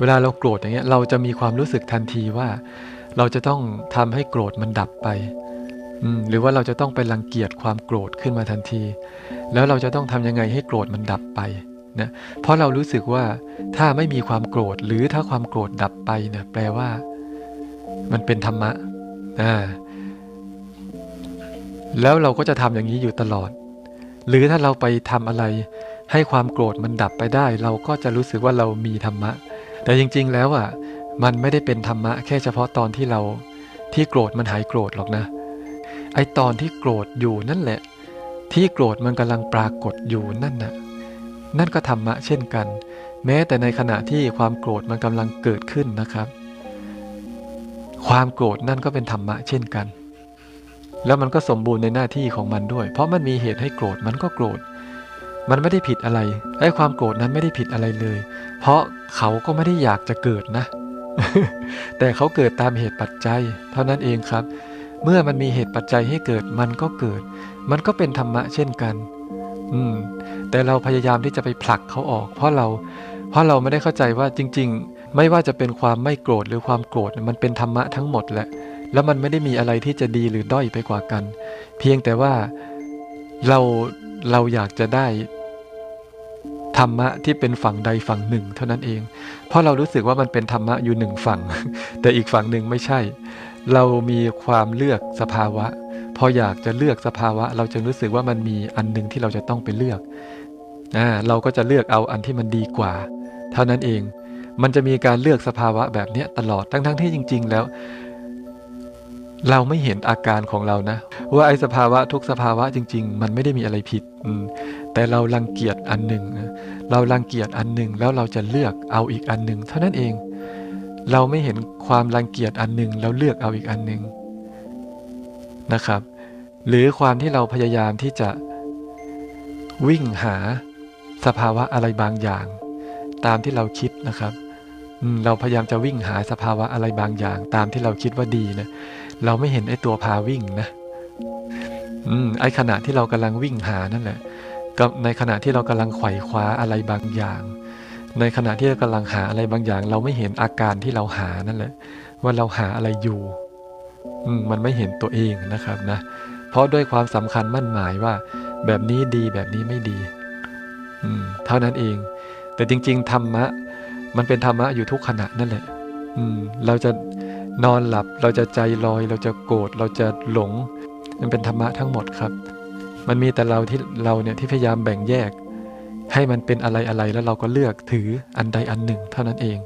เวลาเราโกรธอย่างเงี้ยเราจะมีความรู้สึกทันทีว่า เราจะต้องทำให้โกรธมันดับไปหรือว่าเราจะต้องไปรังเกียจความโกรธขึ้นมาทันที แล้วเราจะต้องทำยังไงให้โกรธมันดับไปนะเพราะเรารู้สึกว่าถ้าไม่มีความโกรธหรือถ้าความโกรธดับไปเนี่ยแปลว่า มันเป็นธรรมะอ่าแล้วเราก็จะทำอย่างนี้อยู่ตลอด หรือถ้าเราไปทำอะไรให้ความโกรธมันดับไปได้ เราก็จะรู้สึกว่าเรามีธรรมะ แต่จริงๆแล้วอะมันไม่ได้เป็นธรรมะแค่เฉพาะตอนที่เราที่โกรธมันหายโกรธหรอกนะ ไอตอนที่โกรธอยู่นั่นแหละ ที่โกรธมันกำลังปรากฏอยู่นั่นน่ะนั่นก็ธรรมะเช่นกัน แม้แต่ในขณะที่ความโกรธมันกำลังเกิดขึ้นนะครับ ความโกรธนั่นก็เป็นธรรมะเช่นกัน แล้วมันก็สมบูรณ์ในหน้าที่ของมันด้วย เพราะมันมีเหตุให้โกรธมันก็โกรธ มันไม่ได้ผิดอะไรไอ้ความโกรธนั้นไม่ได้ผิดอะไรเลย เพราะเขาก็ไม่ได้อยากจะเกิดนะ แต่เขาเกิดตามเหตุปัจจัย เท่านั้นเองครับ เมื่อมันมีเหตุปัจจัยให้เกิดมันก็เกิด มันก็เป็นธรรมะเช่นกัน อืม แต่เราพยายามที่จะไปผลักเขาออก เพราะเรา เพราะเราไม่ได้เข้าใจว่าจริง ๆ ไม่ว่าจะเป็นความไม่โกรธหรือความโกรธมันเป็นธรรมะทั้งหมดแหละ แล้วมันไม่ได้มีอะไรที่จะดีหรือด้อยไปกว่ากัน เพียงแต่ว่าเรา เราอยากจะได้ธรรมะที่เป็นฝั่งใดฝั่งหนึ่ง เท่านั้นเอง เพราะเรารู้สึกว่ามันเป็นธรรมะอยู่หนึ่งฝั่ง แต่อีกฝั่งหนึ่งไม่ใช่ เรามีความเลือกสภาวะ พออยากจะเลือกสภาวะ เราจึงรู้สึกว่ามันมีอันหนึ่งที่เราจะต้องไปเลือกอ่าเราก็จะเลือกเอาอันที่มันดีกว่า เท่านั้นเอง มันจะมีการเลือกสภาวะแบบนี้ตลอดทั้งๆที่จริง ๆ แล้ว เราไม่เห็นอาการของเรานะ ว่าไอ้สภาวะทุกสภาวะจริง ๆ มันไม่ได้มีอะไรผิด แต่เรารังเกียจอันหนึ่ง เรารังเกียจอันหนึ่งแล้วเราจะเลือกเอาอีกอันหนึ่งเท่านั้นเอง เราไม่เห็นความรังเกียจอันหนึ่งแล้วเลือกเอาอีกอันหนึ่งนะครับ หรือความที่เราพยายามที่จะวิ่งหาสภาวะอะไรบางอย่าง ตามที่เราคิดนะครับ เราพยายามจะวิ่งหาสภาวะอะไรบางอย่าง ตามที่เราคิดว่าดีนะ เราไม่เห็นไอ้ตัวพาวิ่งนะ อืม ไอ้ขณะที่เรากำลังวิ่งหานั่นแหละก็ในขณะที่เรากำลังไขว่คว้าอะไรบางอย่าง ในขณะที่เรากำลังหาอะไรบางอย่าง เราไม่เห็นอาการที่เราหานั่นแหละ ว่าเราหาอะไรอยู่ อืม มันไม่เห็นตัวเองนะครับนะ เพราะด้วยความสำคัญมั่นหมายว่า แบบนี้ดีแบบนี้ไม่ดี อืม เท่านั้นเอง แต่จริง ๆ ธรรมะ มันเป็นธรรมะอยู่ทุกขณะนั่นแหละ อืม เราจะนอนหลับ เราจะใจลอย เราจะโกรธ เราจะหลง มันเป็นธรรมะทั้งหมดครับ มันมีแต่เราที่เราเนี่ยที่พยายามแบ่งแยก ให้มันเป็นอะไรอะไรแล้วเราก็เลือกถืออันใดอันหนึ่ง เท่านั้นเอง